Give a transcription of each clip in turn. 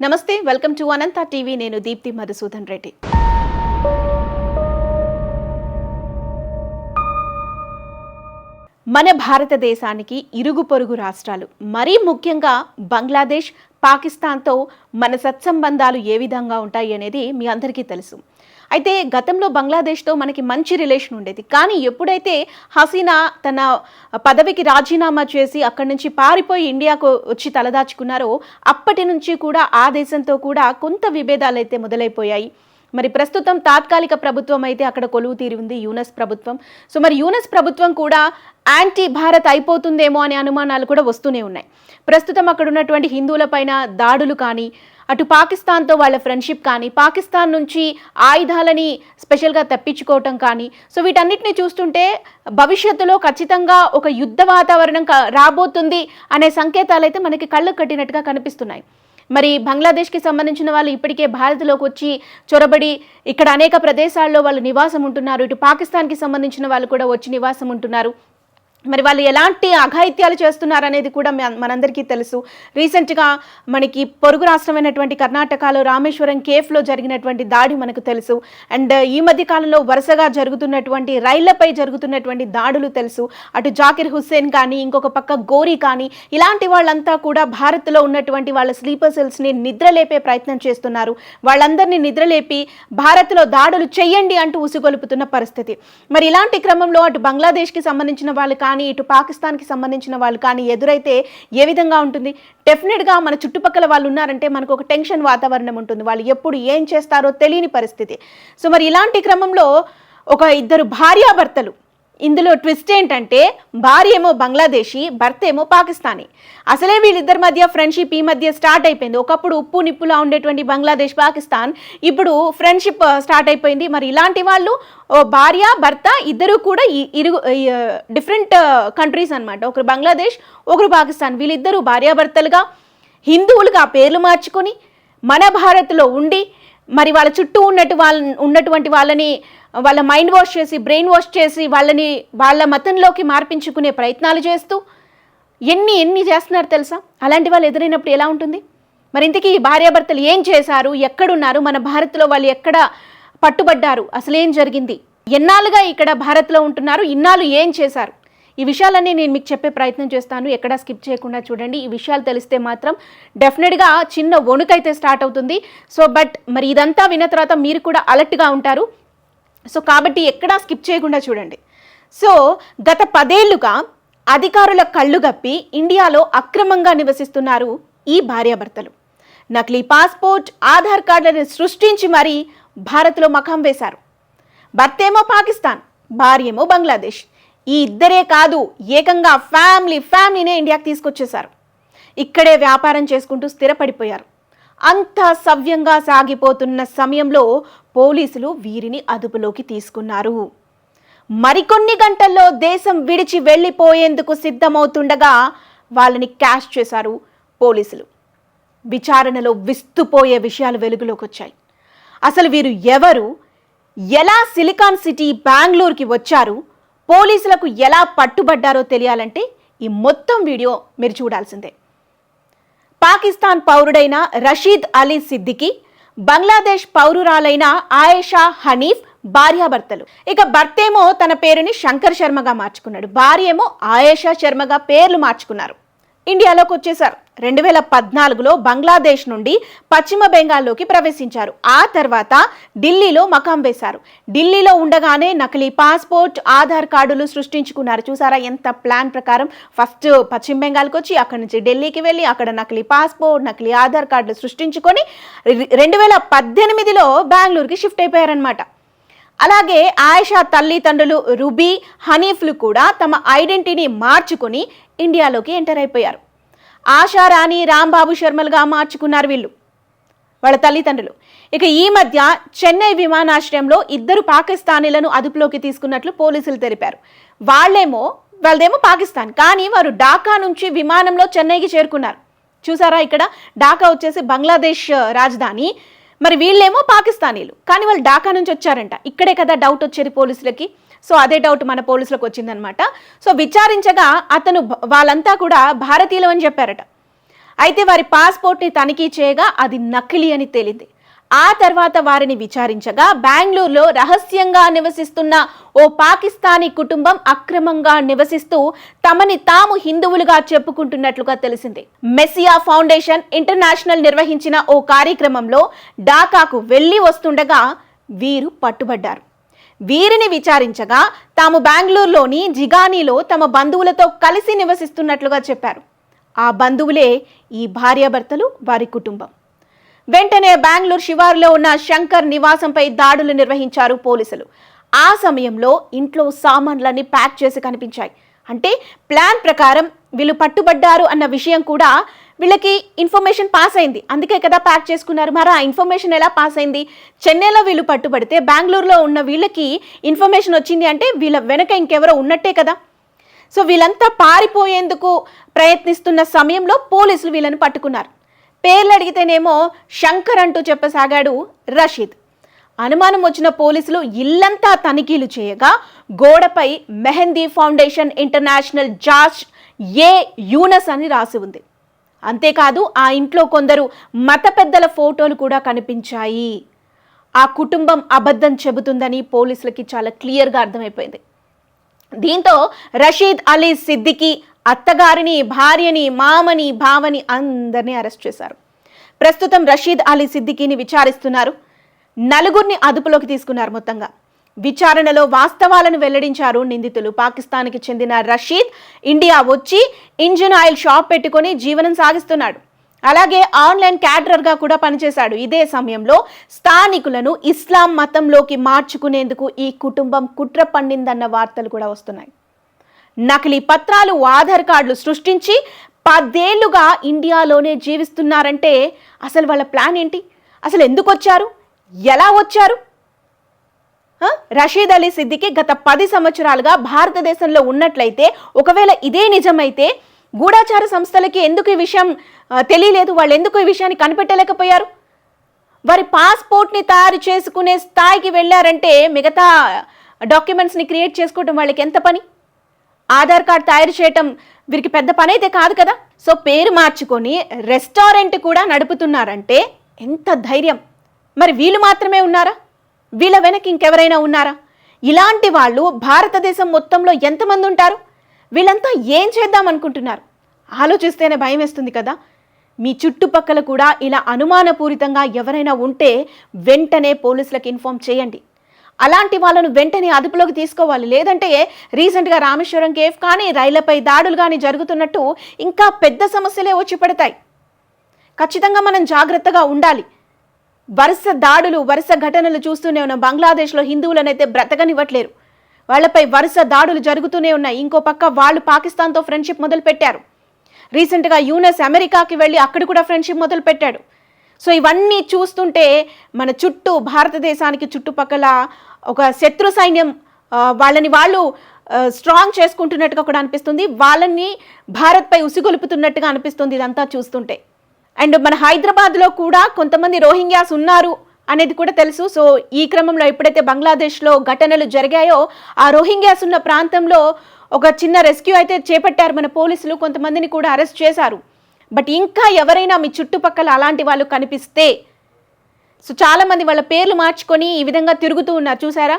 నమస్తే welcome to Anantha TV. నేను దీప్తి మధుసూదన్ రెడ్డి. మన భారతదేశానికి ఇరుగు పొరుగు రాష్ట్రాలు మరీ ముఖ్యంగా బంగ్లాదేశ్ పాకిస్తాన్తో మన సత్సంబంధాలు ఏ విధంగా ఉంటాయి అనేది మీ అందరికీ తెలుసు. అయితే గతంలో బంగ్లాదేశ్తో మనకి మంచి రిలేషన్ ఉండేది. కానీ ఎప్పుడైతే హసీనా తన పదవికి రాజీనామా చేసి అక్కడి నుంచి పారిపోయి ఇండియాకు వచ్చి తలదాచుకున్నారో అప్పటి నుంచి కూడా ఆ దేశంతో కూడా కొంత విభేదాలు అయితే మొదలైపోయాయి. మరి ప్రస్తుతం తాత్కాలిక ప్రభుత్వం అయితే అక్కడ కొలువు తీరి ఉంది యూనస్ ప్రభుత్వం. సో మరి యూనస్ ప్రభుత్వం కూడా యాంటీ భారత్ అయిపోతుందేమో అనే అనుమానాలు కూడా వస్తూనే ఉన్నాయి. ప్రస్తుతం అక్కడ ఉన్నటువంటి హిందువులపైన దాడులు కానీ అటు పాకిస్తాన్తో వాళ్ళ ఫ్రెండ్షిప్ కానీ పాకిస్తాన్ నుంచి ఆయుధాలని స్పెషల్గా తప్పించుకోవటం కానీ సో వీటన్నిటిని చూస్తుంటే భవిష్యత్తులో ఖచ్చితంగా ఒక యుద్ధ వాతావరణం రాబోతుంది అనే సంకేతాలు అయితే మనకి కళ్ళకు కట్టినట్టుగా కనిపిస్తున్నాయి. మరి బంగ్లాదేశ్కి సంబంధించిన వాళ్ళు ఇప్పటికే భారత్లోకి వచ్చి చొరబడి ఇక్కడ అనేక ప్రదేశాల్లో వాళ్ళు నివాసం ఉంటున్నారు. ఇటు పాకిస్తాన్కి సంబంధించిన వాళ్ళు కూడా వచ్చి నివాసం ఉంటున్నారు. మరి వాళ్ళు ఎలాంటి అఘాయిత్యాలు చేస్తున్నారు అనేది కూడా మనందరికీ తెలుసు. రీసెంట్గా మనకి పొరుగు రాష్ట్రమైనటువంటి కర్ణాటకలో రామేశ్వరం కేఫ్లో జరిగినటువంటి దాడి మనకు తెలుసు. అండ్ ఈ మధ్య కాలంలో వరుసగా జరుగుతున్నటువంటి రైళ్ళపై జరుగుతున్నటువంటి దాడులు తెలుసు. అటు జాకిర్ హుస్సేన్ కానీ ఇంకొక పక్క గోరీ కానీ ఇలాంటి వాళ్ళంతా కూడా భారత్లో ఉన్నటువంటి వాళ్ళ స్లీపర్ సెల్స్ని నిద్రలేపే ప్రయత్నం చేస్తున్నారు. వాళ్ళందరినీ నిద్రలేపి భారత్లో దాడులు చెయ్యండి అంటూ ఉసిగొలుపుతున్న పరిస్థితి. మరి ఇలాంటి క్రమంలో అటు బంగ్లాదేశ్కి సంబంధించిన వాళ్ళు కానీ ఇటు పాకిస్తాన్కి సంబంధించిన వాళ్ళు కానీ ఎదురైతే ఏ విధంగా ఉంటుంది? డెఫినెట్గా మన చుట్టుపక్కల వాళ్ళు ఉన్నారంటే మనకు ఒక టెన్షన్ వాతావరణం ఉంటుంది. వాళ్ళు ఎప్పుడు ఏం చేస్తారో తెలియని పరిస్థితి. సో మరి ఇలాంటి క్రమంలో ఒక ఇద్దరు భార్యాభర్తలు ఇందులో ట్విస్ట్ ఏంటంటే భార్య ఏమో బంగ్లాదేశీ భర్త ఏమో పాకిస్తానీ. అసలే వీళ్ళిద్దరి మధ్య ఫ్రెండ్షిప్ ఈ మధ్య స్టార్ట్ అయిపోయింది. ఒకప్పుడు ఉప్పు నిప్పులా ఉండేటువంటి బంగ్లాదేశ్ పాకిస్తాన్ ఇప్పుడు ఫ్రెండ్షిప్ స్టార్ట్ అయిపోయింది. మరి ఇలాంటి వాళ్ళు ఓ భార్య భర్త ఇద్దరు కూడా ఇరుగు డిఫరెంట్ కంట్రీస్ అనమాట ఒకరు బంగ్లాదేశ్ ఒకరు పాకిస్తాన్. వీళ్ళిద్దరూ భార్యాభర్తలుగా హిందువులుగా పేర్లు మార్చుకొని మన భారత్లో ఉండి మరి వాళ్ళ చుట్టూ ఉన్నట్టు వాళ్ళ ఉన్నటువంటి వాళ్ళని వాళ్ళ మైండ్ వాష్ చేసి బ్రెయిన్ వాష్ చేసి వాళ్ళని వాళ్ళ మతంలోకి మార్పించుకునే ప్రయత్నాలు చేస్తూ ఎన్ని ఎన్ని చేస్తున్నారు తెలుసా? అలాంటి వాళ్ళు ఎదురైనప్పుడు ఎలా ఉంటుంది? మరి ఇంతకీ ఈ భార్యాభర్తలు ఏం చేశారు? ఎక్కడున్నారు? మన భారత్లో వాళ్ళు ఎక్కడ పట్టుబడ్డారు? అసలేం జరిగింది? ఎన్నాళ్ళుగా ఇక్కడ భారత్లో ఉంటున్నారు? ఇన్నాళ్ళు ఏం చేశారు? ఈ విషయాలన్నీ నేను మీకు చెప్పే ప్రయత్నం చేస్తాను. ఎక్కడా స్కిప్ చేయకుండా చూడండి. ఈ విషయాలు తెలిస్తే మాత్రం డెఫినెట్గా చిన్న వణుకైతే స్టార్ట్ అవుతుంది. సో బట్ మరి ఇదంతా విన్న తర్వాత మీరు కూడా అలర్ట్గా ఉంటారు. సో కాబట్టి ఎక్కడా స్కిప్ చేయకుండా చూడండి. సో గత పదేళ్ళుగా అధికారుల కళ్ళు గప్పి ఇండియాలో అక్రమంగా నివసిస్తున్నారు ఈ భార్యాభర్తలు. నకిలీ పాస్పోర్ట్ ఆధార్ కార్డులను సృష్టించి మరీ భారత్లో మఖం వేశారు. భర్తేమో పాకిస్తాన్ భార్యేమో బంగ్లాదేశ్. ఈ ఇద్దరే కాదు ఏకంగా ఫ్యామిలీ ఫ్యామిలీనే ఇండియాకి తీసుకొచ్చేశారు. ఇక్కడే వ్యాపారం చేసుకుంటూ స్థిరపడిపోయారు. అంత సవ్యంగా సాగిపోతున్న సమయంలో పోలీసులు వీరిని అదుపులోకి తీసుకున్నారు. మరికొన్ని గంటల్లో దేశం విడిచి వెళ్ళిపోయేందుకు సిద్ధమవుతుండగా వాళ్ళని క్యాష్ చేశారు పోలీసులు. విచారణలో విస్తుపోయే విషయాలు వెలుగులోకి వచ్చాయి. అసలు వీరు ఎవరు? ఎలా సిలికాన్ సిటీ బెంగళూరుకి వచ్చారు? పోలీసులకు ఎలా పట్టుబడ్డారో తెలియాలంటే ఈ మొత్తం వీడియో మీరు చూడాల్సిందే. పాకిస్తాన్ పౌరుడైన రషీద్ అలీ సిద్దికి బంగ్లాదేశ్ పౌరురాలైన ఆయేషా హనీఫ్ భార్యాభర్తలు. ఇక భర్తేమో తన పేరుని శంకర్ శర్మగా మార్చుకున్నాడు. భార్య ఏమో ఆయేషా శర్మగా పేర్లు మార్చుకున్నారు. ఇండియాలోకి వచ్చేశారు. రెండు వేల పద్నాలుగులో బంగ్లాదేశ్ నుండి పశ్చిమ బెంగాల్లోకి ప్రవేశించారు. ఆ తర్వాత ఢిల్లీలో మకాం వేశారు. ఢిల్లీలో ఉండగానే నకిలీ పాస్పోర్ట్ ఆధార్ కార్డులు సృష్టించుకున్నారు. చూసారా ఎంత ప్లాన్ ప్రకారం? ఫస్ట్ పశ్చిమ బెంగాల్కి వచ్చి అక్కడి నుంచి ఢిల్లీకి వెళ్ళి అక్కడ నకిలీ పాస్పోర్ట్ నకిలీ ఆధార్ కార్డులు సృష్టించుకొని రెండు వేల పద్దెనిమిదిలో బెంగళూరుకి షిఫ్ట్ అయిపోయారనమాట అలాగే ఆయిషా తల్లిదండ్రులు రుబీ హనీఫ్లు కూడా తమ ఐడెంటిటీని మార్చుకొని ఇండియాలోకి ఎంటర్ అయిపోయారు. ఆశారాణి రాంబాబు శర్మలుగా మార్చుకున్నారు వీళ్ళు. వాళ్ళ తల్లిదండ్రులు. ఇక ఈ మధ్య చెన్నై విమానాశ్రయంలో ఇద్దరు పాకిస్తానీలను అదుపులోకి తీసుకున్నట్లు పోలీసులు తెలిపారు. వాళ్ళేమో వాళ్ళదేమో పాకిస్తాన్. కానీ వారు ఢాకా నుంచి విమానంలో చెన్నైకి చేరుకున్నారు. చూసారా ఇక్కడ? ఢాకా వచ్చేసి బంగ్లాదేశ్ రాజధాని. మరి వీళ్ళేమో పాకిస్తానీలు. కానీ వాళ్ళు ఢాకా నుంచి వచ్చారంట. ఇక్కడే కదా డౌట్ వచ్చేది పోలీసులకి. సో అదే డౌట్ మన పోలీసులకు వచ్చిందనమాట. సో విచారించగా అతను వాళ్ళంతా కూడా భారతీయులు అని చెప్పారట. అయితే వారి పాస్పోర్ట్ని తనిఖీ చేయగా అది నకిలీ అని తేలింది. ఆ తర్వాత వారిని విచారించగా బెంగళూరులో రహస్యంగా నివసిస్తున్న ఓ పాకిస్తానీ కుటుంబం అక్రమంగా నివసిస్తూ తమని తాము హిందువులుగా చెప్పుకుంటున్నట్లుగా తెలిసింది. మెస్సియా ఫౌండేషన్ ఇంటర్నేషనల్ నిర్వహించిన ఓ కార్యక్రమంలో ఢాకాకు వెళ్ళి వస్తుండగా వీరు పట్టుబడ్డారు. వీరిని విచారించగా తాము బెంగళూరులోని జిగానీలో తమ బంధువులతో కలిసి నివసిస్తున్నట్లుగా చెప్పారు. ఆ బంధువులే ఈ భార్యాభర్తలు వారి కుటుంబం. వెంటనే బెంగళూరు శివారులో ఉన్న శంకర్ నివాసంపై దాడులు నిర్వహించారు పోలీసులు. ఆ సమయంలో ఇంట్లో సామాన్లన్నీ ప్యాక్ చేసి కనిపించాయి. అంటే ప్లాన్ ప్రకారం వీళ్ళు పట్టుబడ్డారు అన్న విషయం కూడా వీళ్ళకి ఇన్ఫర్మేషన్ పాస్ అయింది. అందుకే కదా ప్యాక్ చేసుకున్నారు. మరి ఆ ఇన్ఫర్మేషన్ ఎలా పాస్ అయింది? చెన్నైలో వీళ్ళు పట్టుబడితే బెంగళూరులో ఉన్న వీళ్ళకి ఇన్ఫర్మేషన్ వచ్చింది అంటే వీళ్ళ వెనక ఇంకెవరో ఉన్నట్టే కదా. సో వీళ్ళంతా పారిపోయేందుకు ప్రయత్నిస్తున్న సమయంలో పోలీసులు వీళ్ళని పట్టుకున్నారు. పేర్లు అడిగితేనేమో శంకర్ అంటూ చెప్పసాగాడు రషీద్. అనుమానం వచ్చిన పోలీసులు ఇల్లంతా తనిఖీలు చేయగా గోడపై Mehandi foundation international George A Yunus అని రాసి ఉంది. అంతేకాదు ఆ ఇంట్లో కొందరు మత పెద్దల ఫోటోలు కూడా కనిపించాయి. ఆ కుటుంబం అబద్ధం చెబుతుందని పోలీసులకి చాలా క్లియర్గా అర్థమైపోయింది. దీంతో రషీద్ అలీ సిద్దికి అత్తగారిని భార్యని మామని భావని అందరినీ అరెస్ట్ చేశారు. ప్రస్తుతం రషీద్ అలీ సిద్దికీని విచారిస్తున్నారు. నలుగురిని అదుపులోకి తీసుకున్నారు మొత్తంగా. విచారణలో వాస్తవాలను వెల్లడించారు నిందితులు. పాకిస్తాన్కి చెందిన రషీద్ ఇండియా వచ్చి ఇంజిన్ ఆయిల్ షాప్ పెట్టుకొని జీవనం సాగిస్తున్నాడు. అలాగే ఆన్లైన్ క్యాడరర్గా కూడా పనిచేశాడు. ఇదే సమయంలో స్థానికులను ఇస్లాం మతంలోకి మార్చుకునేందుకు ఈ కుటుంబం కుట్ర పండిందన్న వార్తలు కూడా వస్తున్నాయి. నకిలీ పత్రాలు ఆధార్ కార్డులు సృష్టించి పదేళ్ళుగా ఇండియాలోనే జీవిస్తున్నారంటే అసలు వాళ్ళ ప్లాన్ ఏంటి? అసలు ఎందుకు వచ్చారు? ఎలా వచ్చారు? రషీద్ అలీ సిద్దికి గత పది సంవత్సరాలుగా భారతదేశంలో ఉన్నట్లయితే ఒకవేళ ఇదే నిజమైతే గూఢాచార సంస్థలకి ఎందుకు ఈ విషయం తెలియలేదు? వాళ్ళు ఎందుకు ఈ విషయాన్ని కనిపెట్టలేకపోయారు? వారి పాస్పోర్ట్ని తయారు చేసుకునే స్థాయికి వెళ్ళారంటే మిగతా డాక్యుమెంట్స్ని క్రియేట్ చేసుకోవటం వాళ్ళకి ఎంత పని? ఆధార్ కార్డ్ తయారు చేయటం వీరికి పెద్ద పని అయితే కాదు కదా? సో పేరు మార్చుకొని రెస్టారెంట్ కూడా నడుపుతున్నారంటే ఎంత ధైర్యం! మరి వీళ్ళు మాత్రమే ఉన్నారా? వీళ్ళ వెనక ఇంకెవరైనా ఉన్నారా? ఇలాంటి వాళ్ళు భారతదేశం మొత్తంలో ఎంతమంది ఉంటారు? వీళ్ళంతా ఏం చేద్దాం అనుకుంటున్నారు? ఆలోచిస్తేనే భయం వేస్తుంది కదా. మీ చుట్టుపక్కల కూడా ఇలా అనుమానపూరితంగా ఎవరైనా ఉంటే వెంటనే పోలీసులకు ఇన్ఫామ్ చేయండి. అలాంటి వాళ్ళను వెంటనే అదుపులోకి తీసుకోవాలి. లేదంటే రీసెంట్గా రామేశ్వరం కేఫ్ కానీ రైళ్ళపై దాడులు కానీ జరుగుతున్నట్టు ఇంకా పెద్ద సమస్యలే వచ్చి పడతాయి. ఖచ్చితంగా మనం జాగ్రత్తగా ఉండాలి. వరుస దాడులు వరుస ఘటనలు చూస్తూనే ఉన్న బంగ్లాదేశ్లో హిందువులనైతే బ్రతకనివ్వట్లేరు. వాళ్ళపై వరుస దాడులు జరుగుతూనే ఉన్నాయి. ఇంకో పక్క వాళ్ళు పాకిస్తాన్తో ఫ్రెండ్షిప్ మొదలుపెట్టారు. రీసెంట్గా యూనస్ అమెరికాకి వెళ్ళి అక్కడ కూడా ఫ్రెండ్షిప్ మొదలుపెట్టాడు. సో ఇవన్నీ చూస్తుంటే మన చుట్టూ భారతదేశానికి చుట్టుపక్కల ఒక శత్రు సైన్యం వాళ్ళని వాళ్ళు స్ట్రాంగ్ చేసుకుంటున్నట్టుగా కూడా అనిపిస్తుంది. వాళ్ళని భారత్పై ఉసిగొలుపుతున్నట్టుగా అనిపిస్తుంది ఇదంతా చూస్తుంటే. అండ్ మన హైదరాబాద్లో కూడా కొంతమంది రోహింగ్యాస్ ఉన్నారు అనేది కూడా తెలుసు. సో ఈ క్రమంలో ఎప్పుడైతే బంగ్లాదేశ్లో ఘటనలు జరిగాయో ఆ రోహింగ్యాస్ ఉన్న ప్రాంతంలో ఒక చిన్న రెస్క్యూ అయితే చేపట్టారు మన పోలీసులు. కొంతమందిని కూడా అరెస్ట్ చేశారు. బట్ ఇంకా ఎవరైనా మీ చుట్టుపక్కల అలాంటి వాళ్ళు కనిపిస్తే సో చాలామంది వాళ్ళ పేర్లు మార్చుకొని ఈ విధంగా తిరుగుతూ ఉన్నారు. చూసారా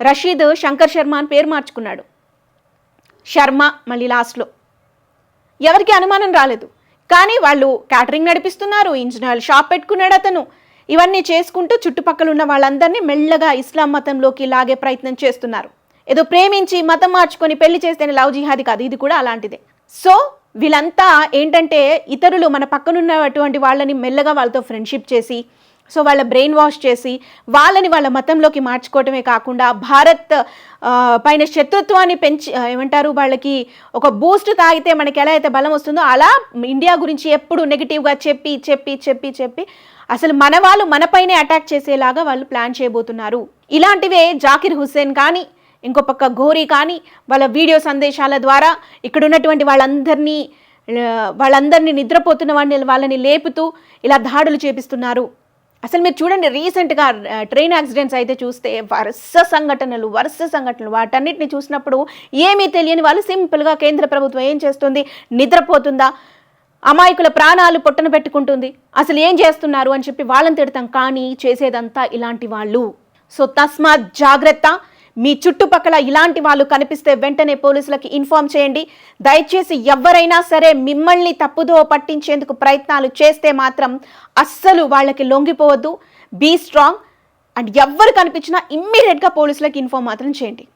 రషీద్ శంకర్ శర్మ అని పేరు మార్చుకున్నాడు. శర్మ మళ్ళీ లాస్ట్లో ఎవరికి అనుమానం రాలేదు. కానీ వాళ్ళు క్యాటరింగ్ నడిపిస్తున్నారు ఇంజనీర్ షాప్ పెట్టుకున్నాడు అతను. ఇవన్నీ చేసుకుంటూ చుట్టుపక్కల ఉన్న వాళ్ళందరినీ మెల్లగా ఇస్లాం మతంలోకి లాగే ప్రయత్నం చేస్తున్నారు. ఏదో ప్రేమించి మతం మార్చుకొని పెళ్ళి చేస్తేనే లవ్ జిహాది కాదు ఇది కూడా అలాంటిదే. సో వీళ్ళంతా ఏంటంటే ఇతరులు మన పక్కనున్నటువంటి వాళ్ళని మెల్లగా వాళ్ళతో ఫ్రెండ్షిప్ చేసి సో వాళ్ళ బ్రెయిన్ వాష్ చేసి వాళ్ళని వాళ్ళ మతంలోకి మార్చుకోవటమే కాకుండా భారత్ పైన శత్రుత్వాన్ని పెంచి ఏమంటారు వాళ్ళకి ఒక బూస్ట్ తాగితే మనకి ఎలా అయితే బలం వస్తుందో అలా ఇండియా గురించి ఎప్పుడు నెగిటివ్గా చెప్పి చెప్పి చెప్పి చెప్పి అసలు మన వాళ్ళు మనపైనే అటాక్ చేసేలాగా వాళ్ళు ప్లాన్ చేయబోతున్నారు. ఇలాంటివే జాకిర్ హుస్సేన్ కానీ ఇంకో పక్క ఘోరీ కానీ వాళ్ళ వీడియో సందేశాల ద్వారా ఇక్కడ ఉన్నటువంటి వాళ్ళందరినీ వాళ్ళందరినీ నిద్రపోతున్న వాళ్ళని వాళ్ళని లేపుతూ ఇలా దాడులు చేపిస్తున్నారు. అసలు మీరు చూడండి రీసెంట్గా ట్రైన్ యాక్సిడెంట్స్ అయితే చూస్తే వరుస సంఘటనలు వరుస సంఘటనలు. వాటన్నిటిని చూసినప్పుడు ఏమీ తెలియని వాళ్ళు సింపుల్గా కేంద్ర ప్రభుత్వం ఏం చేస్తుంది? నిద్రపోతుందా? అమాయకుల ప్రాణాలు పొట్టన పెట్టుకుంటుంది. అసలు ఏం చేస్తున్నారు అని చెప్పి వాళ్ళని తిడతాం. కానీ చేసేదంతా ఇలాంటి వాళ్ళు. సో తస్మాత్ జాగ్రత్త. మీ చుట్టుపక్కల ఇలాంటి వాళ్ళు కనిపిస్తే వెంటనే పోలీసులకి ఇన్ఫార్మ్ చేయండి. దయచేసి ఎవరైనా సరే మిమ్మల్ని తప్పుదో పట్టించేందుకు ప్రయత్నాలు చేస్తే మాత్రం అస్సలు వాళ్ళకి లొంగిపోవద్దు. బీ స్ట్రాంగ్ అండ్ ఎవ్వరు కనిపించినా ఇమ్మీడియట్గా పోలీసులకు ఇన్ఫార్మ్ మాత్రం చేయండి.